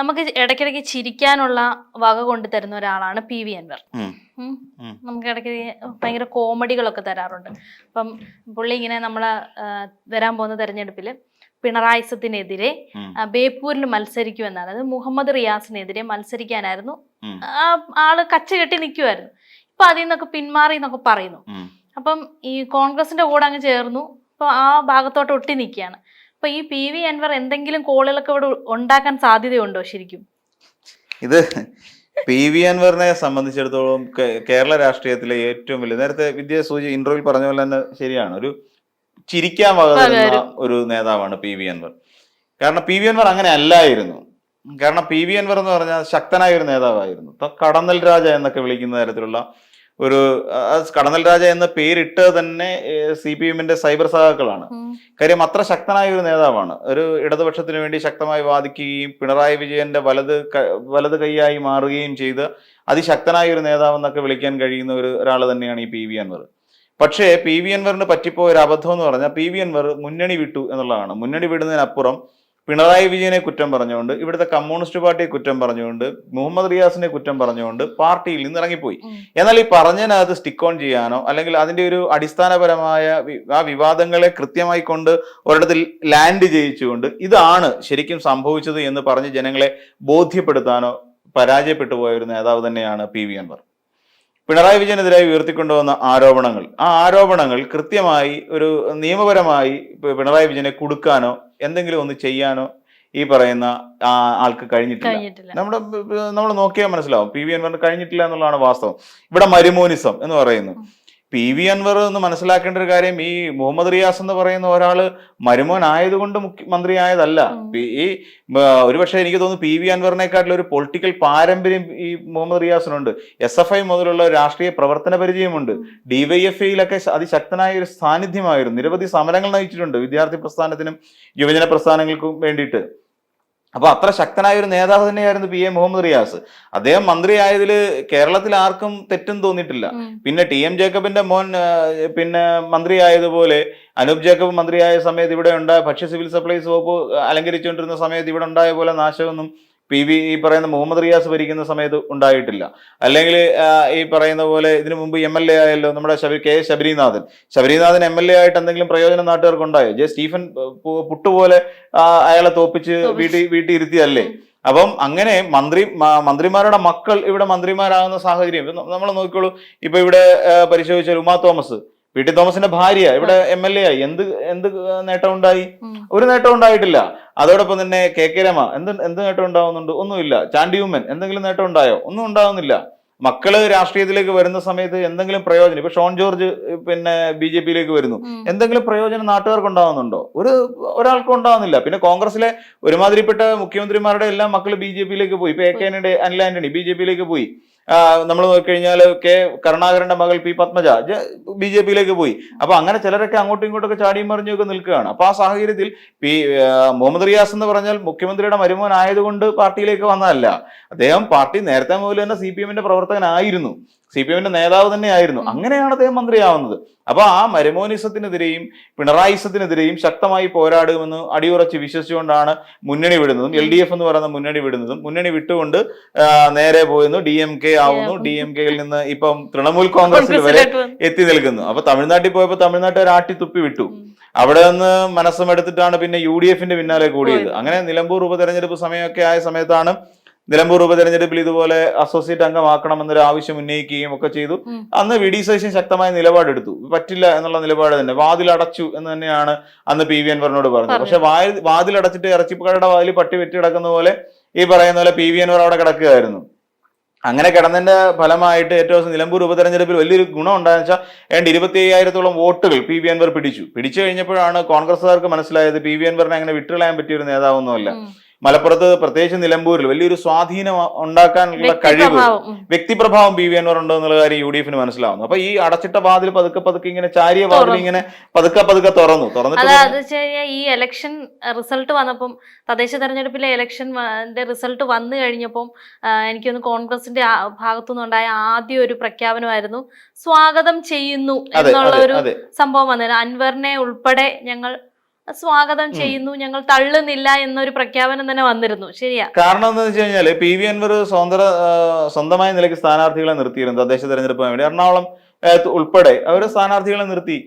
നമുക്ക് ഇടയ്ക്കിടയ്ക്ക് ചിരിക്കാനുള്ള വക കൊണ്ട് തരുന്ന ഒരാളാണ് പി വി അൻവർ. നമുക്ക് ഇടയ്ക്ക് ഭയങ്കര കോമഡികളൊക്കെ തരാറുണ്ട്. അപ്പം പുള്ളി ഇങ്ങനെ നമ്മളെ വരാൻ പോകുന്ന തെരഞ്ഞെടുപ്പിൽ പിണറായിസത്തിനെതിരെ. ആ, ബേപ്പൂരിൽ മത്സരിക്കുമെന്നാണ്. അത് മുഹമ്മദ് റിയാസിനെതിരെ മത്സരിക്കാനായിരുന്നു. ആൾ കച്ച കെട്ടി നിൽക്കുമായിരുന്നു ഇപ്പൊ അതിൽ നിന്നൊക്കെ പിന്മാറി എന്നൊക്കെ പറയുന്നു. അപ്പം ഈ കോൺഗ്രസിന്റെ കൂടെ അങ്ങ് ചേർന്നു. അപ്പൊ ആ ഭാഗത്തോട്ട് ഒട്ടി നിൽക്കുകയാണ്. അപ്പൊ ഈ പി വി അൻവർ എന്തെങ്കിലും കോളുകളൊക്കെ ഇവിടെ ഉണ്ടാക്കാൻ സാധ്യതയുണ്ടോ ശരിക്കും? ഇത് പി വി അൻവറിനെ സംബന്ധിച്ചിടത്തോളം കേരള രാഷ്ട്രീയത്തിലെ ഏറ്റവും വലിയ നേരത്തെ വിദ്യ സൂചി ഇന്റർവ്യൂവിൽ പറഞ്ഞ പോലെ തന്നെ ശരിയാണ്. ഒരു ചിരിക്കാൻ വക തരുന്ന പകരം. ഒരു നേതാവാണ് പി വി അൻവർ. കാരണം പി വി അൻവർ അങ്ങനെ അല്ലായിരുന്നു. കാരണം പി വി അൻവർ എന്ന് പറഞ്ഞാൽ ശക്തനായ ഒരു നേതാവായിരുന്നു. ഇപ്പൊ കടന്നൽ രാജ എന്നൊക്കെ വിളിക്കുന്ന തരത്തിലുള്ള ഒരു കടന്നൽ രാജ എന്ന പേരിട്ട് തന്നെ സി പി എമ്മിന്റെ സൈബർ സഹാക്കളാണ്. കാര്യം അത്ര ശക്തനായ ഒരു നേതാവാണ്. ഒരു ഇടതുപക്ഷത്തിന് വേണ്ടി ശക്തമായി വാദിക്കുകയും പിണറായി വിജയന്റെ വലത് വലത് കൈയായി മാറുകയും ചെയ്ത് അതിശക്തനായ ഒരു നേതാവെന്നൊക്കെ വിളിക്കാൻ കഴിയുന്ന ഒരു ഒരാൾ തന്നെയാണ് ഈ പി വി അൻവർ. പക്ഷേ പി വി അൻവറിന് പറ്റിപ്പോയ ഒരു അബദ്ധം എന്ന് പറഞ്ഞാൽ പി വി അൻവർ മുന്നണി വിട്ടു എന്നുള്ളതാണ്. മുന്നണി വിടുന്നതിനപ്പുറം പിണറായി വിജയനെ കുറ്റം പറഞ്ഞുകൊണ്ട് ഇവിടുത്തെ കമ്മ്യൂണിസ്റ്റ് പാർട്ടിയെ കുറ്റം പറഞ്ഞുകൊണ്ട് മുഹമ്മദ് റിയാസിനെ കുറ്റം പറഞ്ഞുകൊണ്ട് പാർട്ടിയിൽ നിന്ന് ഇറങ്ങിപ്പോയി. എന്നാൽ ഈ പറഞ്ഞതിനകത്ത് സ്റ്റിക്ക് ഓൺ ചെയ്യാനോ അല്ലെങ്കിൽ അതിന്റെ ഒരു അടിസ്ഥാനപരമായ ആ വിവാദങ്ങളെ കൃത്യമായി കൊണ്ട് ഒരിടത്തിൽ ലാൻഡ് ചെയ്യിച്ചുകൊണ്ട് ഇതാണ് ശരിക്കും സംഭവിച്ചത് എന്ന് പറഞ്ഞ് ജനങ്ങളെ ബോധ്യപ്പെടുത്താനോ പരാജയപ്പെട്ടു പോയ ഒരു നേതാവ് തന്നെയാണ് പി വി അൻവർ. പിണറായി വിജയനെതിരായി ഉയർത്തിക്കൊണ്ടുവന്ന ആരോപണങ്ങൾ ആ ആരോപണങ്ങൾ കൃത്യമായി ഒരു നിയമപരമായി പിണറായി വിജയനെ കൊടുക്കാനോ എന്തെങ്കിലും ഒന്ന് ചെയ്യാനോ ഈ പറയുന്ന ആൾക്ക് കഴിഞ്ഞിട്ടില്ല. നമ്മുടെ നമ്മൾ നോക്കിയാൽ മനസ്സിലാവും. പി വി എൻ അൻവറിന് കഴിഞ്ഞിട്ടില്ല എന്നുള്ളതാണ് വാസ്തവം. ഇവിടെ മരുമോനിസം എന്ന് പറയുന്നു. പി വി അൻവർ എന്ന് മനസ്സിലാക്കേണ്ട ഒരു കാര്യം ഈ മുഹമ്മദ് റിയാസ് എന്ന് പറയുന്ന ഒരാൾ മരുമോൻ ആയതുകൊണ്ട് മുഖ്യമന്ത്രി ആയതല്ല. ഈ ഒരുപക്ഷെ എനിക്ക് തോന്നുന്നു പി വി അൻവറിനെക്കാട്ടിൽ ഒരു പൊളിറ്റിക്കൽ പാരമ്പര്യം ഈ മുഹമ്മദ് റിയാസിനുണ്ട്. എസ് എഫ് ഐ മുതലുള്ള രാഷ്ട്രീയ പ്രവർത്തന പരിചയമുണ്ട്. ഡിവൈഎഫ്ഐയിലൊക്കെ അതിശക്തനായ ഒരു സാന്നിധ്യമായിരുന്നു. നിരവധി സമരങ്ങൾ നയിച്ചിട്ടുണ്ട് വിദ്യാർത്ഥി പ്രസ്ഥാനത്തിനും യുവജന പ്രസ്ഥാനങ്ങൾക്കും വേണ്ടിയിട്ട്. അപ്പൊ അത്ര ശക്തനായ ഒരു നേതാവ് തന്നെയായിരുന്നു പി എ മുഹമ്മദ് റിയാസ്. അദ്ദേഹം മന്ത്രിയായതിൽ കേരളത്തിൽ ആർക്കും തെറ്റും തോന്നിയിട്ടില്ല. പിന്നെ ടി എം ജേക്കബിന്റെ മോൻ പിന്നെ മന്ത്രിയായതുപോലെ അനൂപ് ജേക്കബ് മന്ത്രിയായ സമയത്ത് ഇവിടെ ഉണ്ടായ ഭക്ഷ്യ സിവിൽ സപ്ലൈസ് വകുപ്പ് അലങ്കരിച്ചുകൊണ്ടിരുന്ന സമയത്ത് ഇവിടെ ഉണ്ടായ പോലെ നാശമൊന്നും പി വി ഈ പറയുന്ന മുഹമ്മദ് റിയാസ് ഭരിക്കുന്ന സമയത്ത് ഉണ്ടായിട്ടില്ല. അല്ലെങ്കിൽ ഈ പറയുന്ന പോലെ ഇതിനു മുമ്പ് എം എൽ എ ആയല്ലോ നമ്മുടെ Sabari K Sabarinathan. Sabarinathan M L A ആയിട്ട് എന്തെങ്കിലും പ്രയോജനം നാട്ടുകാർക്ക് ഉണ്ടായോ? ജെ സ്റ്റീഫൻ പുട്ടുപോലെ അയാളെ തോപ്പിച്ച്. വീട്ടിൽ വീട്ടിൽ ഇരുത്തിയല്ലേ അപ്പം അങ്ങനെ മന്ത്രി മന്ത്രിമാരുടെ മക്കൾ ഇവിടെ മന്ത്രിമാരാകുന്ന സാഹചര്യം. നമ്മൾ നോക്കിക്കോളൂ. ഇപ്പൊ ഇവിടെ പരിശോധിച്ച പരിശോധിച്ചാൽ ഉമാ തോമസ് പി ടി തോമസിന്റെ ഭാര്യ ഇവിടെ എം എൽ എ ആയി. എന്ത് എന്ത് നേട്ടം ഉണ്ടായി? ഒരു നേട്ടം ഉണ്ടായിട്ടില്ല. അതോടൊപ്പം തന്നെ കെ കെ രമ എന്ത് എന്ത് നേട്ടം ഉണ്ടാവുന്നുണ്ട്? ഒന്നുമില്ല. ചാണ്ടി ഉമ്മൻ എന്തെങ്കിലും നേട്ടം ഉണ്ടായോ? ഒന്നും ഉണ്ടാവുന്നില്ല. മക്കൾ രാഷ്ട്രീയത്തിലേക്ക് വരുന്ന സമയത്ത് എന്തെങ്കിലും പ്രയോജനം? ഇപ്പൊ ഷോൺ ജോർജ് പിന്നെ ബി ജെ പിയിലേക്ക് വരുന്നു. എന്തെങ്കിലും പ്രയോജനം നാട്ടുകാർക്ക് ഉണ്ടാവുന്നുണ്ടോ? ഒരു ഒരാൾക്കും ഉണ്ടാവുന്നില്ല. പിന്നെ കോൺഗ്രസിലെ ഒരുമാതിരിപ്പെട്ട മുഖ്യമന്ത്രിമാരുടെ എല്ലാം മക്കൾ ബി ജെ പിയിലേക്ക് പോയി. ഇപ്പൊ A K Antony Anil Antony B J പിയിലേക്ക് പോയി. നമ്മൾ നോക്കിക്കഴിഞ്ഞാൽ കെ കരുണാകരന്റെ മകൾ പി പത്മജ ബി ജെ പിയിലേക്ക് പോയി. അപ്പൊ അങ്ങനെ ചിലരൊക്കെ അങ്ങോട്ടും ഇങ്ങോട്ടൊക്കെ ചാടിയും മറിഞ്ഞൊക്കെ നിൽക്കുകയാണ്. അപ്പൊ ആ സാഹചര്യത്തിൽ പി മുഹമ്മദ് റിയാസ് എന്ന് പറഞ്ഞാൽ മുഖ്യമന്ത്രിയുടെ മരുമോൻ ആയതുകൊണ്ട് പാർട്ടിയിലേക്ക് വന്നതല്ല. അദ്ദേഹം പാർട്ടി നേരത്തെ മുതൽ തന്നെ സി പി എമ്മിന്റെ പ്രവർത്തകനായിരുന്നു. സി പി എമ്മിന്റെ നേതാവ് തന്നെയായിരുന്നു. അങ്ങനെയാണ് അദ്ദേഹം മന്ത്രിയാവുന്നത്. അപ്പൊ ആ മരുമോനിസത്തിനെതിരെയും പിണറായിസത്തിനെതിരെയും ശക്തമായി പോരാടുമെന്ന് അടിയുറച്ച് വിശ്വസിച്ചുകൊണ്ടാണ് മുന്നണി വിടുന്നതും എൽ ഡി എഫ് എന്ന് പറയുന്ന മുന്നണി വിടുന്നതും. മുന്നണി വിട്ടുകൊണ്ട് നേരെ പോയിരുന്നു ഡി എം കെ ആവുന്നു. ഡി എം കെയിൽ നിന്ന് ഇപ്പം തൃണമൂൽ കോൺഗ്രസിൽ വരെ എത്തി നിൽക്കുന്നു. അപ്പൊ തമിഴ്നാട്ടിൽ പോയപ്പോ തമിഴ്നാട്ടുകാർ ആട്ടി തുപ്പി വിട്ടു അവിടെ നിന്ന് മനസ്സുമെടുത്തിട്ടാണ് പിന്നെ യു ഡി എഫിന്റെ പിന്നാലെ കൂടിയത്. അങ്ങനെ നിലമ്പൂർ ഉപതെരഞ്ഞെടുപ്പ് സമയമൊക്കെ ആയ സമയത്താണ് നിലമ്പൂർ ഉപതെരഞ്ഞെടുപ്പിൽ ഇതുപോലെ അസോസിയേറ്റ് അംഗമാക്കണമെന്നൊരു ആവശ്യം ഉന്നയിക്കുകയും ഒക്കെ ചെയ്തു. അന്ന് വി ഡി സതീശൻ ശക്തമായ നിലപാടെടുത്തു. പറ്റില്ല എന്നുള്ള നിലപാട് തന്നെ. വാതിൽ അടച്ചു എന്ന് തന്നെയാണ് അന്ന് പി വി അൻവറിനോട് പറഞ്ഞത്. പറഞ്ഞു. പക്ഷെ അടച്ചിട്ട് ഇറച്ചിപ്പക്കടയുടെ വാതിൽ പട്ടി വെട്ടി കിടക്കുന്ന പോലെ ഈ പറയുന്ന പോലെ പി വി അൻവർ അവിടെ കിടക്കുകയായിരുന്നു. അങ്ങനെ കിടന്നതിന്റെ ഫലമായിട്ട് ഏറ്റവും ദിവസം നിലമ്പൂർ ഉപതെരഞ്ഞെടുപ്പിൽ വലിയൊരു ഗുണം ഉണ്ടായെന്ന് വെച്ചാൽ ഏണ്ട് ഇരുപത്തി അയ്യായിരത്തോളം വോട്ടുകൾ പി വി അൻവർ പിടിച്ചു. പിടിച്ചു കഴിഞ്ഞപ്പോഴാണ് കോൺഗ്രസ്സുകാർക്ക് മനസ്സിലായത് പി വി അൻവറിനെ അങ്ങനെ വിട്ടുകളയാൻ പറ്റിയൊരു നേതാവൊന്നുമല്ല. മലപ്പുറത്ത് പ്രത്യേകിച്ച് നിലമ്പൂരിൽ വലിയൊരു സ്വാധീനം ഉണ്ടാക്കാനുള്ള കഴിവ് വ്യക്തിപ്രഭാവം. ബി വി അൻവർ ഉണ്ടോ എന്നുള്ള കാര്യം യു ഡി എഫിന് മനസ്സിലാവുന്നു. അപ്പൊ ഈ അടച്ചിട്ട വാതിൽ പതുക്കെ പതുക്കെ ഇങ്ങനെ ചാരിയ വാതിൽ ഇങ്ങനെ പതുക്കെ പതുക്കെ തുറന്നു. തുറന്നിട്ട് ഈ ഇലക്ഷൻ റിസൾട്ട് വന്നപ്പം തദ്ദേശ തെരഞ്ഞെടുപ്പിലെ ഇലക്ഷൻ റിസൾട്ട് വന്നു കഴിഞ്ഞപ്പം എനിക്കൊന്ന് കോൺഗ്രസിന്റെ ഭാഗത്തുനിന്നുണ്ടായ ആദ്യ ഒരു പ്രഖ്യാപനമായിരുന്നു സ്വാഗതം ചെയ്യുന്നു എന്നുള്ള ഒരു സംഭവം വന്നത് അൻവറിനെ ഉൾപ്പെടെ ഞങ്ങൾ സ്വാഗതം ചെയ്യുന്നു ഞങ്ങൾ തള്ളുന്നില്ല എന്നൊരു പ്രഖ്യാപനം തന്നെ വന്നിരുന്നു. ശരിയാ. കാരണം എന്താ വെച്ച് കഴിഞ്ഞാൽ പി വി അൻവർ സ്വന്തം സ്വന്തമായ നിലയ്ക്ക് സ്ഥാനാർത്ഥികളെ നിർത്തിയിരുന്നു തദ്ദേശ തെരഞ്ഞെടുപ്പിന് വേണ്ടി. എറണാകുളം ഉൾപ്പെടെ അവർ സ്ഥാനാർത്ഥികളെ നിർത്തി.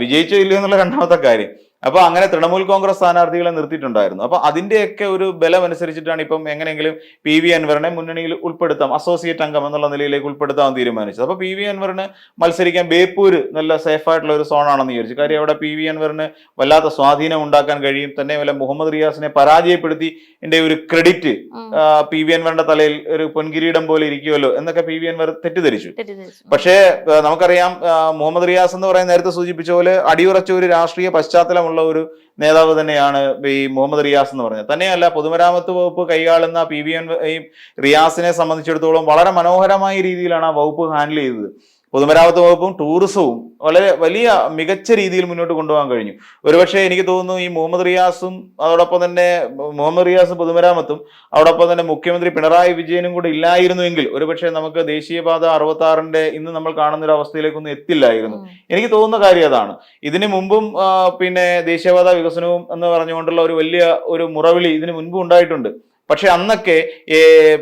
വിജയിച്ചോ ഇല്ലയോ എന്നുള്ള രണ്ടാമത്തെ കാര്യം. അപ്പൊ അങ്ങനെ തൃണമൂൽ കോൺഗ്രസ് സ്ഥാനാർത്ഥികളെ നിർത്തിയിട്ടുണ്ടായിരുന്നു. അപ്പൊ അതിന്റെയൊക്കെ ഒരു ബലം അനുസരിച്ചിട്ടാണ് ഇപ്പം എങ്ങനെയെങ്കിലും പി വി അൻവറിനെ മുന്നണിയിൽ ഉൾപ്പെടുത്താം അസോസിയേറ്റ് അംഗം എന്നുള്ള നിലയിലേക്ക് ഉൾപ്പെടുത്താൻ തീരുമാനിച്ചത്. അപ്പൊ പി വി അൻവറിന് മത്സരിക്കാൻ ബേപ്പൂര് നല്ല സേഫ് ആയിട്ടുള്ള ഒരു സോണാണെന്ന് വിചാരിച്ചു. കാര്യം അവിടെ പി വി അൻവറിന് വല്ലാത്ത സ്വാധീനം ഉണ്ടാക്കാൻ കഴിയും. തന്നെ വല്ല മുഹമ്മദ് റിയാസിനെ പരാജയപ്പെടുത്തി എന്റെ ഒരു ക്രെഡിറ്റ്. പി വി അൻവറിന്റെ തലയിൽ ഒരു പൊൻകിരീടം പോലെ ഇരിക്കുമല്ലോ എന്നൊക്കെ പി വി അൻവർ തെറ്റിദ്ധരിച്ചു. പക്ഷേ നമുക്കറിയാം മുഹമ്മദ് റിയാസ് എന്ന് പറയുന്ന നേരത്തെ സൂചിപ്പിച്ച പോലെ അടിയുറച്ച ഒരു രാഷ്ട്രീയ പശ്ചാത്തലമുള്ള ഒരു നേതാവ് തന്നെയാണ് ഈ മുഹമ്മദ് റിയാസ് എന്ന് പറഞ്ഞത്. തന്നെയല്ല പൊതുമരാമത്ത് വകുപ്പ് കൈയാളുന്ന പി വി എൻ റിയാസിനെ സംബന്ധിച്ചിടത്തോളം വളരെ മനോഹരമായ രീതിയിലാണ് ആ വകുപ്പ് ഹാൻഡിൽ ചെയ്തത്. പൊതുമരാമത്ത് വകുപ്പും ടൂറിസവും വളരെ വലിയ മികച്ച രീതിയിൽ മുന്നോട്ട് കൊണ്ടുപോകാൻ കഴിഞ്ഞു. ഒരുപക്ഷെ എനിക്ക് തോന്നുന്നു ഈ മുഹമ്മദ് റിയാസും അതോടൊപ്പം തന്നെ മുഹമ്മദ് റിയാസും പൊതുമരാമത്തും അതോടൊപ്പം തന്നെ മുഖ്യമന്ത്രി പിണറായി വിജയനും കൂടെ ഇല്ലായിരുന്നുവെങ്കിൽ ഒരുപക്ഷെ നമുക്ക് ദേശീയപാത അറുപത്തി ആറിന്റെ ഇന്ന് നമ്മൾ കാണുന്ന ഒരു അവസ്ഥയിലേക്കൊന്നും എത്തില്ലായിരുന്നു എനിക്ക് തോന്നുന്ന കാര്യം അതാണ്. ഇതിനു മുമ്പും പിന്നെ ദേശീയപാത വികസനവും എന്ന് പറഞ്ഞുകൊണ്ടുള്ള ഒരു വലിയ ഒരു മുറവിളി ഇതിനു മുൻപ് ഉണ്ടായിട്ടുണ്ട്. പക്ഷെ അന്നൊക്കെ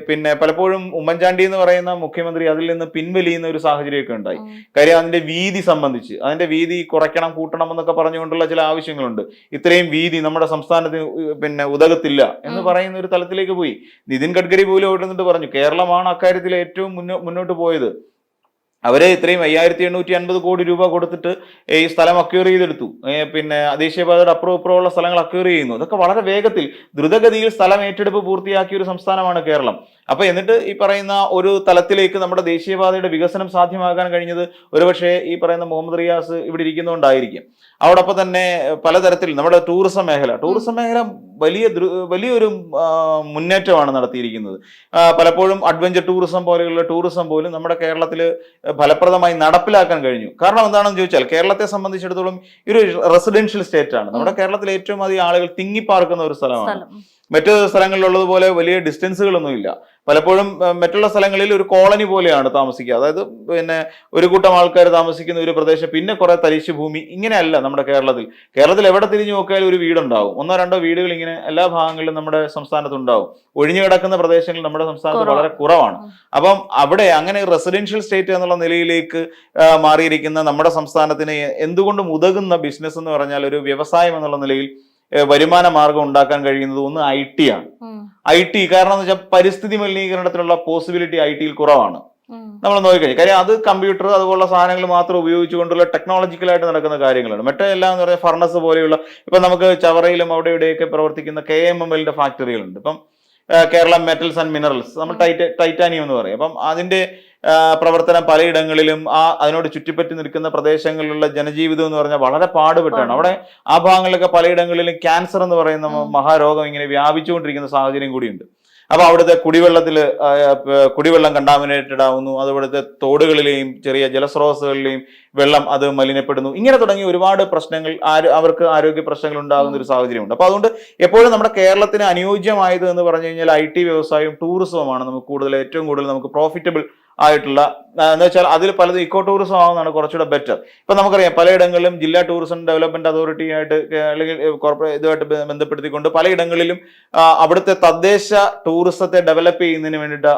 പിന്നെ പലപ്പോഴും ഉമ്മൻചാണ്ടി എന്ന് പറയുന്ന മുഖ്യമന്ത്രി അതിൽ നിന്ന് പിൻവലിയുന്ന ഒരു സാഹചര്യമൊക്കെ ഉണ്ടായി. കാര്യം അതിന്റെ വീതി സംബന്ധിച്ച് അതിന്റെ വീതി കുറയ്ക്കണം കൂട്ടണം എന്നൊക്കെ പറഞ്ഞുകൊണ്ടുള്ള ചില ആവശ്യങ്ങളുണ്ട്. ഇത്രയും വീതി നമ്മുടെ സംസ്ഥാനത്തിന് പിന്നെ ഉതകത്തില്ല എന്ന് പറയുന്ന ഒരു തലത്തിലേക്ക് പോയി. നിതിൻ ഗഡ്കരി പോലും അവിടെ നിന്നിട്ട് പറഞ്ഞു കേരളമാണ് അക്കാര്യത്തിൽ ഏറ്റവും മുന്നോ മുന്നോട്ട് പോയത്. അവർ ഇത്രയും അയ്യായിരത്തി എണ്ണൂറ്റി അൻപത് കോടി രൂപ കൊടുത്തിട്ട് ഈ സ്ഥലം അക്യൂർ ചെയ്തെടുത്തു. പിന്നെ ദേശീയപാതയുടെ അപ്പുറം ഇപ്പുറമുള്ള സ്ഥലങ്ങൾ അക്യൂർ ചെയ്യുന്നു. ഇതൊക്കെ വളരെ വേഗത്തിൽ ദ്രുതഗതിയിൽ സ്ഥലം ഏറ്റെടുപ്പ് പൂർത്തിയാക്കിയ ഒരു സംസ്ഥാനമാണ് കേരളം. അപ്പൊ എന്നിട്ട് ഈ പറയുന്ന ഒരു തലത്തിലേക്ക് നമ്മുടെ ദേശീയപാതയുടെ വികസനം സാധ്യമാക്കാൻ കഴിഞ്ഞത് ഒരുപക്ഷെ ഈ പറയുന്ന മുഹമ്മദ് റിയാസ് ഇവിടെ ഇരിക്കുന്നതുകൊണ്ടായിരിക്കും. അതോടൊപ്പം തന്നെ പലതരത്തിൽ നമ്മുടെ ടൂറിസം മേഖല ടൂറിസം മേഖല വലിയ വലിയൊരു മുന്നേറ്റമാണ് നടത്തിയിരിക്കുന്നത്. പലപ്പോഴും അഡ്വഞ്ചർ ടൂറിസം പോലെയുള്ള ടൂറിസം പോലും നമ്മുടെ കേരളത്തിൽ ഫലപ്രദമായി നടപ്പിലാക്കാൻ കഴിഞ്ഞു. കാരണം എന്താണെന്ന് ചോദിച്ചാൽ കേരളത്തെ സംബന്ധിച്ചിടത്തോളം ഒരു റെസിഡൻഷ്യൽ സ്റ്റേറ്റ് ആണ് നമ്മുടെ കേരളത്തിൽ ഏറ്റവും അധികം ആളുകൾ തിങ്ങിപ്പാർക്കുന്ന ഒരു സ്ഥലമാണ്. മറ്റു സ്ഥലങ്ങളിലുള്ളതുപോലെ വലിയ ഡിസ്റ്റൻസുകളൊന്നും ഇല്ല പലപ്പോഴും മറ്റുള്ള സ്ഥലങ്ങളിൽ ഒരു കോളനി പോലെയാണ് താമസിക്കുക. അതായത് പിന്നെ ഒരു കൂട്ടം ആൾക്കാർ താമസിക്കുന്ന ഒരു പ്രദേശം പിന്നെ കുറെ തരിശു ഭൂമി ഇങ്ങനെയല്ല നമ്മുടെ കേരളത്തിൽ. കേരളത്തിൽ എവിടെ തിരിഞ്ഞു നോക്കിയാലും ഒരു വീടുണ്ടാവും. ഒന്നോ രണ്ടോ വീടുകൾ ഇങ്ങനെ എല്ലാ ഭാഗങ്ങളിലും നമ്മുടെ സംസ്ഥാനത്ത് ഉണ്ടാവും ഒഴിഞ്ഞു കിടക്കുന്ന പ്രദേശങ്ങൾ നമ്മുടെ സംസ്ഥാനത്ത് വളരെ കുറവാണ്. അപ്പം അവിടെ അങ്ങനെ റെസിഡൻഷ്യൽ സ്റ്റേറ്റ് എന്നുള്ള നിലയിലേക്ക് മാറിയിരിക്കുന്ന നമ്മുടെ സംസ്ഥാനത്തിന് എന്തുകൊണ്ടും ഉതകുന്ന ബിസിനസ് എന്ന് പറഞ്ഞാൽ ഒരു വ്യവസായം എന്നുള്ള നിലയിൽ വരുമാന മാർഗം ഉണ്ടാക്കാൻ കഴിയുന്നത് ഒന്ന് ഐ ടി ആണ്. ഐ ടി കാരണം എന്ന് വെച്ചാൽ പരിസ്ഥിതി മലിനീകരണത്തിനുള്ള പോസിബിലിറ്റി ഐ ടിയിൽ കുറവാണ്. നമ്മൾ നോക്കിക്കഴിഞ്ഞു കാര്യം അത് കമ്പ്യൂട്ടർ അതുപോലുള്ള സാധനങ്ങൾ മാത്രം ഉപയോഗിച്ചുകൊണ്ടുള്ള ടെക്നോളജിക്കലായിട്ട് നടക്കുന്ന കാര്യങ്ങളാണ്. മറ്റേ എല്ലാം എന്ന് പറഞ്ഞാൽ ഫർണസ് പോലെയുള്ള ഇപ്പൊ നമുക്ക് ചവറയിലും അവിടെ ഇവിടെയൊക്കെ പ്രവർത്തിക്കുന്ന കെ എം എം എല്ലിന്റെ ഫാക്ടറികളുണ്ട് ഇപ്പം കേരള മെറ്റൽസ് ആൻഡ് മിനറൽസ് നമ്മൾ ടൈറ്റ ടൈറ്റാനിയം എന്ന് പറയും. അപ്പം അതിന്റെ പ്രവർത്തനം പലയിടങ്ങളിലും ആ അതിനോട് ചുറ്റിപ്പറ്റി നിൽക്കുന്ന പ്രദേശങ്ങളിലുള്ള ജനജീവിതം എന്ന് പറഞ്ഞാൽ വളരെ പാടുപെട്ടാണ്. അവിടെ ആ ഭാഗങ്ങളിലൊക്കെ പലയിടങ്ങളിലും ക്യാൻസർ എന്ന് പറയുന്ന മഹാരോഗം ഇങ്ങനെ വ്യാപിച്ചുകൊണ്ടിരിക്കുന്ന സാഹചര്യം കൂടിയുണ്ട്. അപ്പൊ അവിടുത്തെ കുടിവെള്ളത്തിൽ കുടിവെള്ളം കണ്ടാമിനേറ്റഡ് ആവുന്നു അതുപോലത്തെ തോടുകളിലെയും ചെറിയ ജലസ്രോതസ്സുകളിലെയും വെള്ളം അത് മലിനപ്പെടുന്നു. ഇങ്ങനെ തുടങ്ങി ഒരുപാട് പ്രശ്നങ്ങൾ അവർക്ക് ആരോഗ്യ പ്രശ്നങ്ങൾ ഉണ്ടാകുന്ന ഒരു സാഹചര്യമുണ്ട്. അപ്പൊ അതുകൊണ്ട് എപ്പോഴും നമ്മുടെ കേരളത്തിന് അനുയോജ്യമായത് എന്ന് പറഞ്ഞു കഴിഞ്ഞാൽ ഐ ടി വ്യവസായവും ടൂറിസവുമാണ്. നമുക്ക് കൂടുതൽ ഏറ്റവും കൂടുതൽ നമുക്ക് പ്രോഫിറ്റബിൾ ആയിട്ടുള്ള എന്ന് വെച്ചാൽ അതിൽ പലതും ഇക്കോ ടൂറിസം ആവുന്നതാണ് കുറച്ചുകൂടെ ബെറ്റർ ഇപ്പൊ നമുക്കറിയാം പലയിടങ്ങളിലും ജില്ലാ ടൂറിസം ഡെവലപ്മെന്റ് അതോറിറ്റി ആയിട്ട് അല്ലെങ്കിൽ കോർപ്പറേറ്റ് ഇതുമായിട്ട് ബന്ധപ്പെടുത്തിക്കൊണ്ട് പലയിടങ്ങളിലും അവിടുത്തെ തദ്ദേശ ടൂറിസത്തെ ഡെവലപ്പ് ചെയ്യുന്നതിന് വേണ്ടിയിട്ട്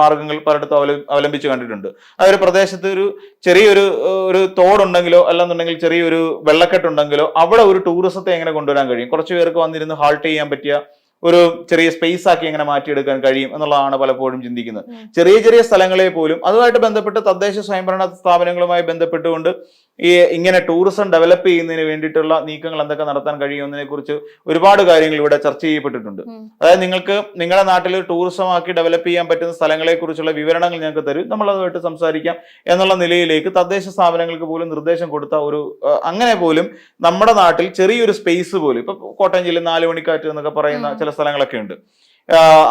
മാർഗങ്ങൾ പലയിടത്തും അവല അവലംബിച്ച് കണ്ടിട്ടുണ്ട്. അതൊരു പ്രദേശത്ത് ഒരു ചെറിയൊരു ഒരു തോടുണ്ടെങ്കിലോ അല്ലെന്നുണ്ടെങ്കിൽ ചെറിയൊരു വെള്ളക്കെട്ടുണ്ടെങ്കിലോ അവിടെ ഒരു ടൂറിസത്തെ എങ്ങനെ കൊണ്ടുവരാൻ കഴിയും? കുറച്ച് പേർക്ക് വന്നിരുന്ന് ഹാൾട്ട് ചെയ്യാൻ പറ്റിയ ഒരു ചെറിയ സ്പേസ് ആക്കി എങ്ങനെ മാറ്റിയെടുക്കാൻ കഴിയും എന്നുള്ളതാണ് പലപ്പോഴും ചിന്തിക്കുന്നത്. ചെറിയ ചെറിയ സ്ഥലങ്ങളെ പോലും അതുമായിട്ട് ബന്ധപ്പെട്ട് തദ്ദേശ സ്വയംഭരണ സ്ഥാപനങ്ങളുമായി ബന്ധപ്പെട്ടുകൊണ്ട് ഈ ഇങ്ങനെ ടൂറിസം ഡെവലപ്പ് ചെയ്യുന്നതിന് വേണ്ടിയിട്ടുള്ള നീക്കങ്ങൾ എന്തൊക്കെ നടത്താൻ കഴിയുമെന്നതിനെ കുറിച്ച് ഒരുപാട് കാര്യങ്ങൾ ഇവിടെ ചർച്ച ചെയ്യപ്പെട്ടിട്ടുണ്ട്. അതായത് നിങ്ങൾക്ക് നിങ്ങളുടെ നാട്ടിൽ ടൂറിസം ആക്കി ഡെവലപ്പ് ചെയ്യാൻ പറ്റുന്ന സ്ഥലങ്ങളെ കുറിച്ചുള്ള വിവരണങ്ങൾ ഞങ്ങൾക്ക് തരും. നമ്മൾ അതുമായിട്ട് സംസാരിക്കാം എന്നുള്ള നിലയിലേക്ക് തദ്ദേശ സ്ഥാപനങ്ങൾക്ക് പോലും നിർദ്ദേശം കൊടുത്ത ഒരു അങ്ങനെ പോലും നമ്മുടെ നാട്ടിൽ ചെറിയൊരു സ്പേസ് പോലും ഇപ്പൊ കോട്ടയം ജില്ലയിൽ നാല് മണിക്കാറ്റ് എന്നൊക്കെ പറയുന്ന ഉം. ചില സ്ഥലങ്ങളൊക്കെ ഉണ്ട്.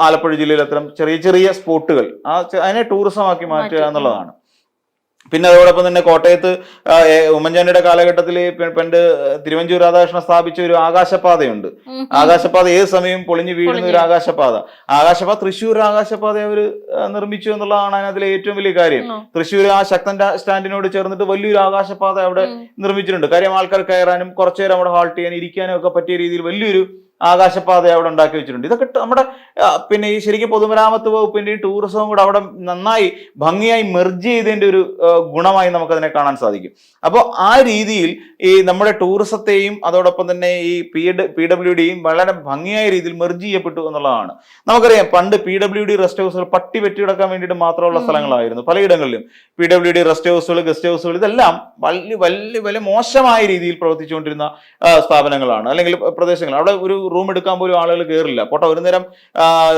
ആലപ്പുഴ ജില്ലയിൽ അത്തരം ചെറിയ ചെറിയ സ്പോട്ടുകൾ. ആ അതിനെ ടൂറിസം ആക്കി മാറ്റുക മാറ്റി. എന്നുള്ളതാണ്. പിന്നെ അതോടൊപ്പം തന്നെ കോട്ടയത്ത് ഉമ്മൻചാണ്ടിയുടെ കാലഘട്ടത്തിൽ പണ്ട് തിരുവഞ്ചൂർ രാധാകൃഷ്ണൻ സ്ഥാപിച്ച ഒരു ആകാശപാതയുണ്ട്. ആകാശപാത ഏത് സമയം പൊളിഞ്ഞു വീഴുന്ന ഒരു. ആകാശപാത? ആകാശപാത തൃശ്ശൂർ ആകാശപാത അവർ നിർമ്മിച്ചു എന്നുള്ളതാണ് അതിനകത്തിലെ ഏറ്റവും വലിയ കാര്യം. തൃശ്ശൂർ ആ ശക്തൻ സ്റ്റാൻഡിനോട് ചേർന്നിട്ട് വലിയൊരു ആകാശപാത അവിടെ നിർമ്മിച്ചിട്ടുണ്ട്. കാര്യം ആൾക്കാർ കയറാനും കുറച്ചു നേരം അവിടെ ഹാൾട്ട് ചെയ്യാനും ഇരിക്കാനും ഒക്കെ പറ്റിയ രീതിയിൽ വലിയൊരു ആകാശപാത അവിടെ ഉണ്ടാക്കി വെച്ചിട്ടുണ്ട്. ഇതൊക്കെ നമ്മുടെ പിന്നെ ഈ ശരിക്കും പൊതുമരാമത്ത് വകുപ്പിന്റെയും ടൂറിസവും കൂടെ അവിടെ നന്നായി ഭംഗിയായി മെർജ് ചെയ്തതിന്റെ ഒരു ഗുണമായി നമുക്കതിനെ കാണാൻ സാധിക്കും. അപ്പോൾ ആ രീതിയിൽ ഈ നമ്മുടെ ടൂറിസത്തെയും അതോടൊപ്പം തന്നെ ഈ പി പി ഡബ്ല്യു ഡിയും വളരെ ഭംഗിയായ രീതിയിൽ മെർജ് ചെയ്യപ്പെട്ടു എന്നുള്ളതാണ്. നമുക്കറിയാം പണ്ട് പി ഡബ്ല്യു ഡി റെസ്റ്റ് ഹൗസുകൾ പട്ടി വെട്ടിയെടുക്കാൻ കിടക്കാൻ വേണ്ടിയിട്ട് മാത്രമുള്ള സ്ഥലങ്ങളായിരുന്നു. പലയിടങ്ങളിലും പി ഡബ്ല്യു ഡി റെസ്റ്റ് ഹൗസുകൾ ഗസ്റ്റ് ഹൗസുകൾ ഇതെല്ലാം വലിയ വലിയ വലിയ മോശമായ രീതിയിൽ പ്രവർത്തിച്ചുകൊണ്ടിരുന്ന സ്ഥാപനങ്ങളാണ്. അല്ലെങ്കിൽ പ്രദേശങ്ങൾ. അവിടെ ഒരു റൂം എടുക്കാൻ പോലും ആളുകൾ കയറില്ല പോട്ടെ ഒരു നേരം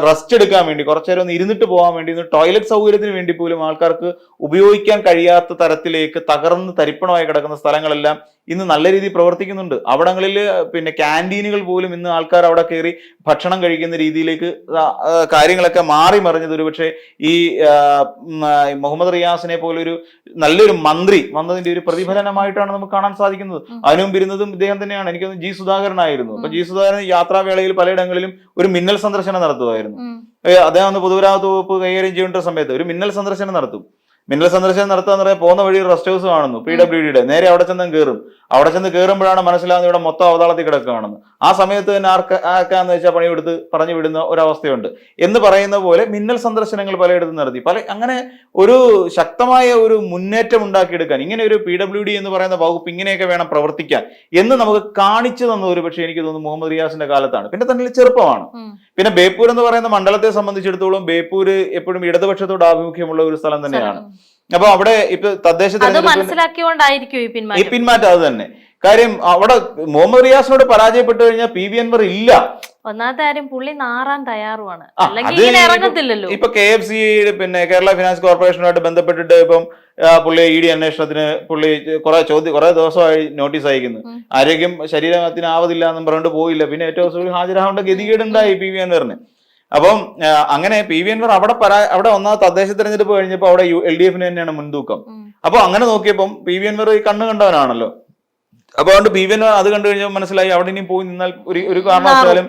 റെസ്റ്റ് എടുക്കാൻ വേണ്ടി കുറച്ചേരം ഒന്ന് ഇരുന്നിട്ട് പോകാൻ വേണ്ടി ഒന്ന് ടോയ്ലറ്റ് സൗകര്യത്തിന് വേണ്ടി പോലും ആൾക്കാർക്ക് ഉപയോഗിക്കാൻ കഴിയാത്ത തരത്തിലേക്ക് തകർന്ന് തരിപ്പണമായി കിടക്കുന്ന സ്ഥലങ്ങളെല്ലാം ഇന്ന് നല്ല രീതിയിൽ പ്രവർത്തിക്കുന്നുണ്ട്. അവിടങ്ങളിൽ പിന്നെ ക്യാന്റീനുകൾ പോലും ഇന്ന് ആൾക്കാർ അവിടെ കയറി ഭക്ഷണം കഴിക്കുന്ന രീതിയിലേക്ക് കാര്യങ്ങളൊക്കെ മാറി മറിഞ്ഞത് ഒരുപക്ഷെ ഈ മുഹമ്മദ് റിയാസിനെ പോലൊരു നല്ലൊരു മന്ത്രി വന്നതിന്റെ ഒരു പ്രതിഫലനമായിട്ടാണ് നമുക്ക് കാണാൻ സാധിക്കുന്നത്. അതിനു മുമ്പ് ഇരുന്നതും ഇദ്ദേഹം തന്നെയാണ്. എനിക്കൊന്ന് ജി സുധാകരനായിരുന്നു അപ്പൊ ജി സുധാകരൻ യാത്രാവേളയിൽ പലയിടങ്ങളിലും ഒരു മിന്നൽ സന്ദർശനം നടത്തുമായിരുന്നു. അദ്ദേഹം അന്ന് പൊതുവരാത്ത വകുപ്പ് കൈകാര്യം ചെയ്യേണ്ട സമയത്ത് ഒരു മിന്നൽ സന്ദർശനം നടത്തും. മിന്നൽ സന്ദർശനം നടത്തുക എന്ന് പറയാൻ പോകുന്ന വഴി റെസ്റ്റ് ഹൗസ് കാണുന്നു പി ഡബ്ല്യു ഡിയുടെ നേരെ അവിടെ ചെന്ന് കയറും അവിടെ ചെന്ന് കയറുമ്പോഴാണ് മനസ്സിലാകുന്നത് ഇവിടെ മൊത്തം അവതാളത്തിൽ കിടക്കുകയാണെന്ന് ആ സമയത്ത് തന്നെ ആർക്ക് ആർക്കാന്ന് വെച്ചാൽ പണി കൊടുത്ത് പറഞ്ഞു വിടുന്ന ഒരവസ്ഥയുണ്ട്. എന്ന് പറയുന്ന പോലെ മിന്നൽ സന്ദർശനങ്ങൾ പലയിടത്തും നടത്തി. പല അങ്ങനെ ഒരു ശക്തമായ ഒരു മുന്നേറ്റം ഉണ്ടാക്കിയെടുക്കാൻ ഇങ്ങനെ ഒരു പി ഡബ്ല്യു ഡി എന്ന് പറയുന്ന വകുപ്പ് ഇങ്ങനെയൊക്കെ വേണം പ്രവർത്തിക്കാൻ എന്ന് നമുക്ക് കാണിച്ചു തന്ന ഒരു പക്ഷേ എനിക്ക് തോന്നുന്നു മുഹമ്മദ് റിയാസിന്റെ കാലത്താണ്. പിന്നെ തന്നെ ചെറുപ്പമാണ്. പിന്നെ ബേപ്പൂർ എന്ന് പറയുന്ന മണ്ഡലത്തെ സംബന്ധിച്ചിടത്തോളം ബേപ്പൂര് എപ്പോഴും ഇടതുപക്ഷത്തോട് ആഭിമുഖ്യമുള്ള ഒരു സ്ഥലം തന്നെയാണ്. അപ്പൊ അവിടെ ഇപ്പൊ തദ്ദേശ മനസ്സിലാക്കിയോണ്ടായിരിക്കും ഈ പിന്മാറ്റം. അത് തന്നെ. കാര്യം അവിടെ മുഹമ്മദ് റിയാസിനോട് പരാജയപ്പെട്ടു കഴിഞ്ഞാൽ പി വി അൻവർ ഇല്ല. ഒന്നാമത്തെ കാര്യം പുള്ളി നാറാൻ തയ്യാറുമാണ്. അല്ലെങ്കിൽ ഇറങ്ങത്തില്ലല്ലോ. ഇപ്പൊ കെ എഫ് സി പിന്നെ കേരള ഫിനാൻസ് കോർപ്പറേഷനുമായിട്ട് ബന്ധപ്പെട്ടിട്ട് ഇപ്പം പുള്ളി ഇ ഡി അന്വേഷണത്തിന് പുള്ളി കുറെ ചോദ്യം കുറെ ദിവസമായി നോട്ടീസ് അയക്കുന്നു. ആരോഗ്യം ശരീരത്തിന് ആവതില്ല എന്നും പറഞ്ഞിട്ട് പോയില്ല. പിന്നെ ഏറ്റവും അവസാനം ഹാജരാവേണ്ട ഗതികേടുണ്ടായി പി വി അൻവറിന് അപ്പം അങ്ങനെ പി വി അൻവർ അവിടെ പരാ അവിടെ ഒന്നാമത് തദ്ദേശ തെരഞ്ഞെടുപ്പ് കഴിഞ്ഞപ്പോൾ അവിടെ യു എൽ ഡി എഫിന് തന്നെയാണ് മുൻതൂക്കം. അപ്പോൾ അപ്പൊ അങ്ങനെ നോക്കിയപ്പം പി വി അൻവർ ഈ കണ്ണ് കണ്ടവനാണല്ലോ. അപ്പൊ അതുകൊണ്ട് പി വി അൻവർ അത് കണ്ടു കഴിഞ്ഞാൽ മനസ്സിലായി അവിടെ ഇനി പോയി നിന്നാൽ ഒരു ഒരു കാരണവശാലും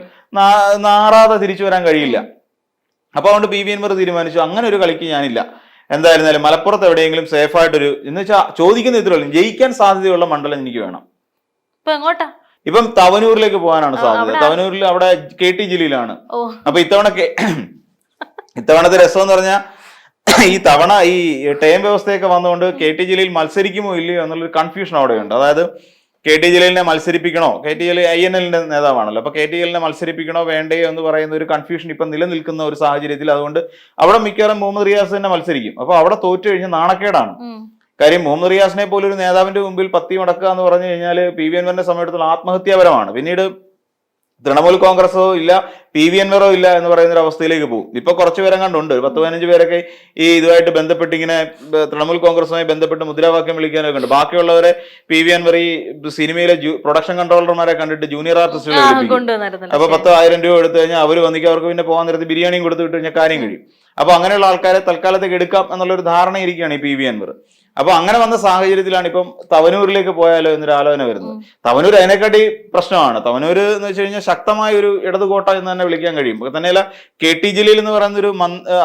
നാറാതെ തിരിച്ചു വരാൻ കഴിയില്ല. അപ്പൊ അതുകൊണ്ട് പി വി അൻവർ തീരുമാനിച്ചു അങ്ങനെ ഒരു കളിക്ക് ഞാനില്ല. എന്തായിരുന്നാലും മലപ്പുറത്ത് എവിടെയെങ്കിലും സേഫ് ആയിട്ടൊരു എന്ന് വെച്ചാൽ ചോദിക്കുന്ന ഇതിലുള്ള ജയിക്കാൻ സാധ്യതയുള്ള മണ്ഡലം എനിക്ക് വേണം. ഇപ്പൊ എങ്ങോട്ടാ? ഇപ്പം തവനൂരിലേക്ക് പോകാനാണ് സാധ്യത. തവനൂരിൽ അവിടെ കെ ടി ജില്ലയിലാണ് അപ്പൊ ഇത്തവണ ഇത്തവണത്തെ രസം എന്ന് പറഞ്ഞാൽ ഈ തവണ ഈ ടൈം വ്യവസ്ഥയൊക്കെ വന്നുകൊണ്ട് കെ ടി ജില്ലയിൽ മത്സരിക്കുമോ ഇല്ലയോ എന്നുള്ളൊരു കൺഫ്യൂഷൻ അവിടെയുണ്ട്. അതായത് കെ ടി ജലീലിനെ മത്സരിപ്പിക്കണോ? K T Jaleel I N എല്ലിന്റെ നേതാവാണല്ലോ. അപ്പൊ കെ ടി ജലീലിനെ മത്സരിപ്പിക്കണോ വേണ്ടയോ എന്ന് പറയുന്ന ഒരു കൺഫ്യൂഷൻ ഇപ്പൊ നിലനിൽക്കുന്ന ഒരു സാഹചര്യത്തിൽ അതുകൊണ്ട് അവിടെ മിക്കവാറും മുഹമ്മദ് റിയാസ് തന്നെ മത്സരിക്കും. അപ്പൊ അവിടെ തോറ്റു കഴിഞ്ഞാൽ നാണക്കേടാണ്. കാര്യം മുഹമ്മദ് റിയാസിനെ പോലെ ഒരു നേതാവിന്റെ മുമ്പിൽ പത്തി മടക്കുക എന്ന് പറഞ്ഞു കഴിഞ്ഞാൽ പി വി എൻവറിന്റെ സമയത്തുള്ള ആത്മഹത്യാപരമാണ്. പിന്നീട് തൃണമൂൽ കോൺഗ്രസോ ഇല്ല പി വി അൻവറോ ഇല്ല എന്ന് പറയുന്ന ഒരു അവസ്ഥയിലേക്ക് പോകും. ഇപ്പൊ കുറച്ച് പേരെ കണ്ടുണ്ട്. പത്ത് പതിനഞ്ച് പേരൊക്കെ ഈ ഇതുമായിട്ട് ബന്ധപ്പെട്ട് ഇങ്ങനെ തൃണമൂൽ കോൺഗ്രസുമായി ബന്ധപ്പെട്ട് മുദ്രാവാക്യം വിളിക്കാനൊക്കെ ഉണ്ട്. ബാക്കിയുള്ളവരെ പി വി അൻവർ ഈ സിനിമയിലെ പ്രൊഡക്ഷൻ കൺട്രോളർമാരെ കണ്ടിട്ട് ജൂനിയർ ആർട്ടിസ്റ്റുകളെ അപ്പൊ പത്ത് ആയിരം രൂപ എടുത്തു കഴിഞ്ഞാൽ അവർ വന്നിക്ക് അവർക്ക് പിന്നെ പോകാൻ നേരത്ത് ബിരിയാണിയും കൊടുത്തു വിട്ട് കഴിഞ്ഞാൽ കാര്യം കഴിയും. അപ്പൊ അങ്ങനെയുള്ള ആൾക്കാരെ തൽക്കാലത്തേക്ക് എടുക്കാം എന്നുള്ള ഒരു ധാരണ ഇരിക്കുകയാണ് ഈ പി വി അൻവർ. അപ്പൊ അങ്ങനെ വന്ന സാഹചര്യത്തിലാണ് ഇപ്പം തവനൂരിലേക്ക് പോയാലോ എന്നൊരു ആലോചന വരുന്നത്. തവനൂർ അതിനെക്കാട്ടി പ്രശ്നമാണ്. തവനൂർ എന്ന് വെച്ച് കഴിഞ്ഞാൽ ശക്തമായ ഒരു ഇടതുകോട്ട എന്ന് തന്നെ വിളിക്കാൻ കഴിയും. തന്നെയല്ല കെ ടി ജില്ലയിൽ എന്ന് പറയുന്ന ഒരു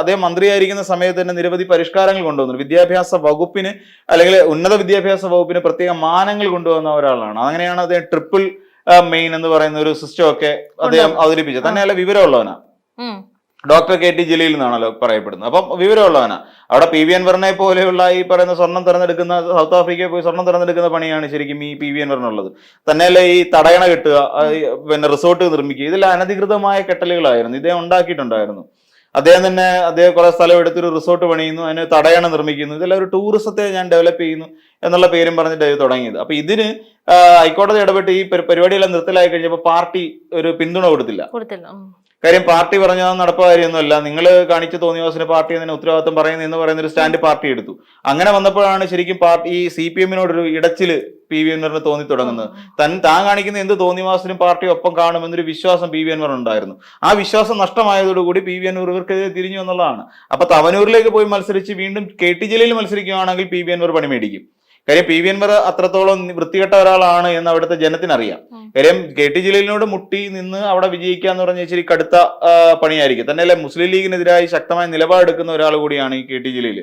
അതേ മന്ത്രിയായിരിക്കുന്ന സമയത്ത് തന്നെ നിരവധി പരിഷ്കാരങ്ങൾ കൊണ്ടുവന്നു. വിദ്യാഭ്യാസ വകുപ്പിന് അല്ലെങ്കിൽ ഉന്നത വിദ്യാഭ്യാസ വകുപ്പിന് പ്രത്യേക മാനങ്ങൾ കൊണ്ടുവന്ന ഒരാളാണ്. അങ്ങനെയാണ് അദ്ദേഹം ട്രിപ്പിൾ മെയിൻ എന്ന് പറയുന്ന ഒരു സിസ്റ്റം ഒക്കെ അദ്ദേഹം അവതരിപ്പിച്ചത്. തന്നെയല്ല വിവരമുള്ളവനാണ്. ഡോക്ടർ കെ ടി ജലീൽ എന്നാണല്ലോ പറയപ്പെടുന്നത്. അപ്പം വിവരമുള്ളവനാ. അവിടെ പി വി അൻവറിനെ പോലെയുള്ള ഈ പറയുന്ന സ്വർണം തിരഞ്ഞെടുക്കുന്ന സൗത്ത് ആഫ്രിക്കയിൽ പോയി സ്വർണം തിരഞ്ഞെടുക്കുന്ന പണിയാണ് ശരിക്കും ഈ പി വി അൻവറിനുള്ളത്. തന്നെയല്ല ഈ തടയണ കെട്ടുക പിന്നെ റിസോർട്ട് നിർമ്മിക്കുക ഇതെല്ലാം അനധികൃതമായ കെട്ടലുകളായിരുന്നു. ഇദ്ദേഹം ഉണ്ടാക്കിയിട്ടുണ്ടായിരുന്നു. അദ്ദേഹം തന്നെ അദ്ദേഹം കുറെ സ്ഥലം എടുത്തൊരു റിസോർട്ട് പണിയുന്നു അതിന് തടയണ നിർമ്മിക്കുന്നു. ഇതെല്ലാം ഒരു ടൂറിസത്തെ ഞാൻ ഡെവലപ്പ് ചെയ്യുന്നു. എന്നുള്ള പേരും പറഞ്ഞിട്ട് ഇത് തുടങ്ങിയത്. അപ്പൊ ഇതിന് ഹൈക്കോടതി ഇടപെട്ട് ഈ പരി- പരിപാടിയെല്ലാം നിർത്തലായി കഴിഞ്ഞപ്പോൾ പാർട്ടി ഒരു പിന്തുണ കൊടുത്തില്ല. കാര്യം പാർട്ടി പറഞ്ഞാൽ നടപ്പുക കാര്യമൊന്നുമല്ല നിങ്ങൾ കാണിച്ച ദിവസം പാർട്ടി അതിന് ഉത്തരവാദിത്വം പറയുന്നു എന്ന് പറയുന്ന ഒരു സ്റ്റാൻഡ് പാർട്ടി എടുത്തു. അങ്ങനെ വന്നപ്പോഴാണ് ശരിക്കും പാർട്ടി ഈ സി പി എമ്മിനോടൊരു ഇടച്ചിൽ പി വി എൻവറിന് തോന്നി തുടങ്ങുന്നത്. തൻ താൻ കാണിക്കുന്ന എന്ത് തോന്നിവാസിനും പാർട്ടി ഒപ്പം കാണുമെന്നൊരു വിശ്വാസം പി വി എൻവർ ഉണ്ടായിരുന്നു. ആ വിശ്വാസം നഷ്ടമായതോടുകൂടി പി വി എൻവർ ഇവർക്കെതിരെ തിരിഞ്ഞു എന്നുള്ളതാണ് അപ്പൊ തവനൂരിലേക്ക് പോയി മത്സരിച്ച് വീണ്ടും കെ ടി ജലീൽ മത്സരിക്കുകയാണെങ്കിൽ പി വി എൻവർ പണി മേടിക്കും. കാര്യം പി വി എൻവർ അത്രത്തോളം വൃത്തികെട്ട ഒരാളാണ് എന്ന് അവിടുത്തെ ജനത്തിനറിയാം. കാര്യം കെ ടി ജലീലിനോട് മുട്ടി നിന്ന് അവിടെ വിജയിക്കുക എന്ന് പറഞ്ഞാൽ ഇച്ചിരി കടുത്ത പണിയായിരിക്കും തന്നെയല്ല മുസ്ലിം ലീഗിനെതിരായി ശക്തമായ നിലപാടെടുക്കുന്ന ഒരാൾ കൂടിയാണ് ഈ കെ ടി ജലീൽ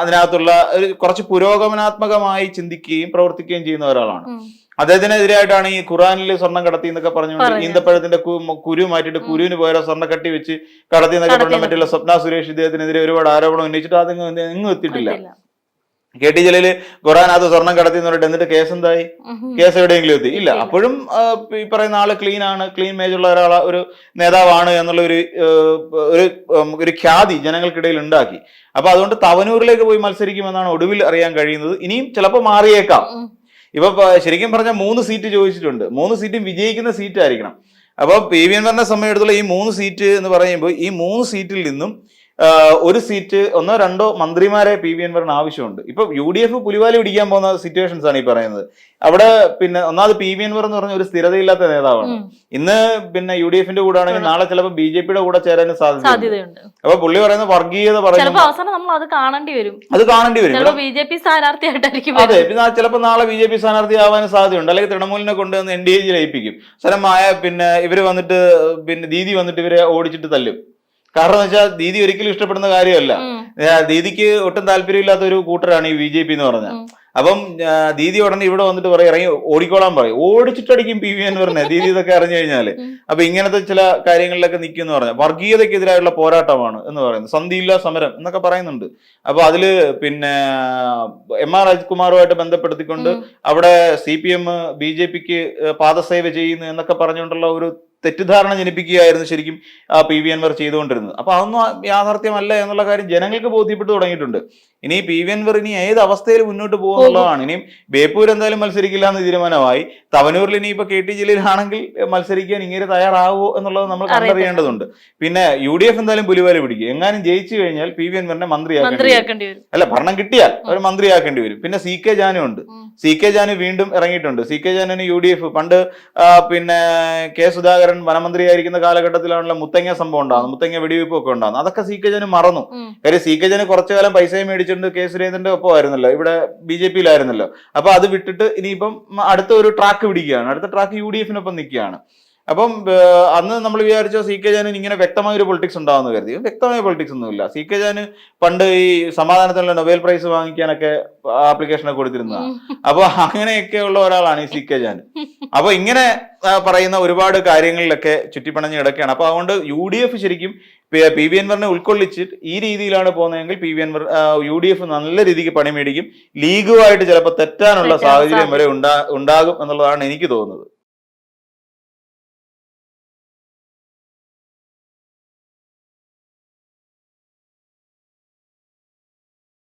അതിനകത്തുള്ള ഒരു കുറച്ച് പുരോഗമനാത്മകമായി ചിന്തിക്കുകയും പ്രവർത്തിക്കുകയും ചെയ്യുന്ന ഒരാളാണ്. അദ്ദേഹത്തിനെതിരായിട്ടാണ് ഈ ഖുറാനിൽ സ്വർണം കടത്തി എന്നൊക്കെ പറഞ്ഞു. ഈന്തപ്പഴത്തിന്റെ കുരു മാറ്റിയിട്ട് കുരുവിന് പോയാലോ സ്വർണ കട്ടി വെച്ച് കടത്തി എന്നൊക്കെ പറഞ്ഞ മറ്റുള്ള സ്വപ്ന സുരേഷ് ഇദ്ദേഹത്തിനെതിരെ ഒരുപാട് ആരോപണം ഉന്നയിച്ചിട്ട് അത് എങ്ങും എത്തിയിട്ടില്ല. കെ ടി ഖുറാൻ അത് സ്വർണം കടത്തി എന്ന് പറഞ്ഞിട്ട് എന്നിട്ട് കേസ് എന്തായി. കേസ് എവിടെയെങ്കിലും എത്തി? ഇല്ല. അപ്പോഴും ഈ പറയുന്ന ആൾ ക്ലീൻ ആണ്. ക്ലീൻ മേജുള്ള ഒരാൾ ഒരു നേതാവാണ് എന്നുള്ള ഒരു ഒരു ഒരു ഖ്യാതി ജനങ്ങൾക്കിടയിൽ ഉണ്ടാക്കി. അപ്പൊ അതുകൊണ്ട് തവനൂരിലേക്ക് പോയി മത്സരിക്കുമെന്നാണ് ഒടുവിൽ അറിയാൻ കഴിയുന്നത്. ഇനിയും ചിലപ്പോൾ മാറിയേക്കാം. ഇപ്പൊ ശരിക്കും പറഞ്ഞാൽ മൂന്ന് സീറ്റ് ചോദിച്ചിട്ടുണ്ട്. മൂന്ന് സീറ്റും വിജയിക്കുന്ന സീറ്റ് ആയിരിക്കണം. അപ്പൊ പി വി എൻ പറഞ്ഞ സമയം എടുത്തുള്ള ഈ മൂന്ന് സീറ്റ് എന്ന് പറയുമ്പോൾ ഈ മൂന്ന് സീറ്റിൽ നിന്നും ഒരു സീറ്റ് ഒന്നോ രണ്ടോ മന്ത്രിമാരെ പി വി എൻവറിന് ആവശ്യമുണ്ട്. ഇപ്പൊ യു ഡി എഫ് പുലിവാലി പിടിക്കാൻ പോകുന്ന സിറ്റുവേഷൻസ് ആണ് ഈ പറയുന്നത്. അവിടെ പിന്നെ ഒന്നാമത് പി വി എൻവർ എന്ന് പറഞ്ഞ ഒരു സ്ഥിരതയില്ലാത്ത നേതാവാണ്. ഇന്ന് പിന്നെ യു ഡി എഫിന്റെ കൂടെ ആണെങ്കിൽ നാളെ ചിലപ്പോൾ ബി ജെ പിയുടെ കൂടെ ചേരാനും സാധ്യതയുണ്ട്. അപ്പൊ പുള്ളി പറയുന്ന വർഗീയത പറയുന്നത് അവസാനം നമ്മൾ അത് കാണേണ്ടി വരും. അത് കാണേണ്ടി വരും. ബി ജെ പി സ്ഥാനാർത്ഥിയായിട്ടായിരിക്കും അതെ പിന്നെ ചിലപ്പോൾ നാളെ ബി ജെ പി സ്ഥാനാർത്ഥി ആവാനും സാധ്യതയുണ്ട്. അല്ലെങ്കിൽ തൃണമൂലിനെ കൊണ്ടുവന്ന് എൻ ഡി എ ലയിപ്പിക്കും സ്ഥലമായ പിന്നെ ഇവർ വന്നിട്ട് പിന്നെ ദീദി വന്നിട്ട് ഇവരെ ഓടിച്ചിട്ട് തല്ലും. കാരണം വെച്ചാൽ ദീദി ഒരിക്കലും ഇഷ്ടപ്പെടുന്ന കാര്യമല്ല. ദീദിക്ക് ഒട്ടും താല്പര്യമില്ലാത്ത ഒരു കൂട്ടരാണ് ഈ ബി ജെ പി എന്ന് പറഞ്ഞാൽ അപ്പം ദീദി ഉടനെ ഇവിടെ വന്നിട്ട് പറയും ഇറങ്ങി ഓടിക്കോളാൻ പറയും. ഓടിച്ചിട്ടടിക്കും പി വി എന്ന് പറഞ്ഞ ദീദി ഇതൊക്കെ അറിഞ്ഞു കഴിഞ്ഞാൽ. അപ്പൊ ഇങ്ങനത്തെ ചില കാര്യങ്ങളിലൊക്കെ നിൽക്കും എന്ന് പറഞ്ഞാൽ വർഗീയതക്കെതിരായുള്ള പോരാട്ടമാണ് എന്ന് പറയുന്നത്. സന്ധിയില്ല സമരം എന്നൊക്കെ പറയുന്നുണ്ട്. അപ്പൊ അതിൽ പിന്നെ എം ആർ രാജ്കുമാറുമായിട്ട് ബന്ധപ്പെടുത്തിക്കൊണ്ട്. അവിടെ C P M B J പിക്ക് പാദസേവ ചെയ്യുന്നു എന്നൊക്കെ പറഞ്ഞുകൊണ്ടുള്ള ഒരു തെറ്റിദ്ധാരണ ജനിപ്പിക്കുകയായിരുന്നു ശരിക്കും പി വി എൻവർ ചെയ്തുകൊണ്ടിരുന്നത്. അപ്പൊ അതൊന്നും യാഥാർത്ഥ്യമല്ല എന്നുള്ള കാര്യം ജനങ്ങൾക്ക് ബോധ്യപ്പെട്ടു തുടങ്ങിയിട്ടുണ്ട്. ഇനി പി വി എൻവർ ഇനി ഏത് അവസ്ഥയിൽ മുന്നോട്ട് പോകുന്നുള്ളതാണ്. ഇനിയും ബേപ്പൂർ എന്തായാലും മത്സരിക്കില്ല എന്ന് തീരുമാനമായി. തവനൂരിൽ ഇനി ഇപ്പൊ കെ ടി ജലീലാണെങ്കിൽ മത്സരിക്കാൻ ഇങ്ങനെ തയ്യാറാവോ എന്നുള്ളത് നമ്മൾ കണ്ടറിയേണ്ടതുണ്ട്. പിന്നെ യു ഡി എഫ് എന്തായാലും പുലിവാലി പിടിക്കും. എങ്ങാനും ജയിച്ചു കഴിഞ്ഞാൽ പി വി എൻവറിനെ മന്ത്രിയാക്കേണ്ടി വരും. അല്ല ഭരണം കിട്ടിയാൽ അവർ മന്ത്രിയാക്കേണ്ടി വരും. പിന്നെ സി കെ ജാനു ഉണ്ട്. സി കെ ജാനു വീണ്ടും ഇറങ്ങിയിട്ടുണ്ട്. സി കെ ജാനുവിന് യു ഡി എഫ് പണ്ട് പിന്നെ കെ സുധാകരൻ വനമന്ത്രിയായിരിക്കുന്ന കാലഘട്ടത്തിലാണല്ലോ മുത്തങ്ങ സംഭവം ഉണ്ടാകുന്നത്. മുത്തങ്ങ വെടിവെയ്പ്പ് ഒക്കെ ഉണ്ടാകുന്നത്. അതൊക്കെ സി കെ ജാനു മറന്നു. കാര്യം സി കെ ജാനു കുറച്ചു കാലം പൈസയും മേടിച്ചിട്ടുണ്ട് കെ സുരേന്ദ്രന്റെ ഒപ്പം ആയിരുന്നല്ലോ ഇവിടെ ബി ജെ പിയിലായിരുന്നല്ലോ. അപ്പൊ അത് വിട്ടിട്ട് ഇനിയിപ്പം അടുത്ത ഒരു ട്രാക്ക് പിടിക്കുകയാണ്. അടുത്ത ട്രാക്ക് യു ഡി എഫിനൊപ്പം നിൽക്കുകയാണ്. അപ്പം അന്ന് നമ്മൾ വിചാരിച്ചോ സി കെ ജാനിന് ഇങ്ങനെ വ്യക്തമായ ഒരു പൊളിറ്റിക്സ് ഉണ്ടാവുമെന്ന് കരുതി. വ്യക്തമായ പൊളിറ്റിക്സ് ഒന്നുമില്ല. സി കെ ജാന് പണ്ട് ഈ സമാധാനത്തിനുള്ള നൊബേൽ പ്രൈസ് വാങ്ങിക്കാനൊക്കെ ആപ്ലിക്കേഷനൊക്കെ കൊടുത്തിരുന്നതാണ് അപ്പൊ അങ്ങനെയൊക്കെ ഉള്ള ഒരാളാണ് ഈ സി കെ ജാൻ അപ്പൊ ഇങ്ങനെ പറയുന്ന ഒരുപാട് കാര്യങ്ങളിലൊക്കെ ചുറ്റിപ്പണഞ്ഞ് കിടക്കുകയാണ്. അപ്പൊ അതുകൊണ്ട് യു ഡി എഫ് ശരിക്കും പി- വി എൻവറിനെ ഉൾക്കൊള്ളിച്ചിട്ട് ഈ രീതിയിലാണ് പോകുന്നതെങ്കിൽ P V Anwar U D F നല്ല രീതിക്ക് പണി മേടിക്കും ലീഗുമായിട്ട് ചിലപ്പോൾ തെറ്റാനുള്ള സാഹചര്യം വരെ ഉണ്ടാ ഉണ്ടാകും എന്നുള്ളതാണ് എനിക്ക് തോന്നുന്നത്.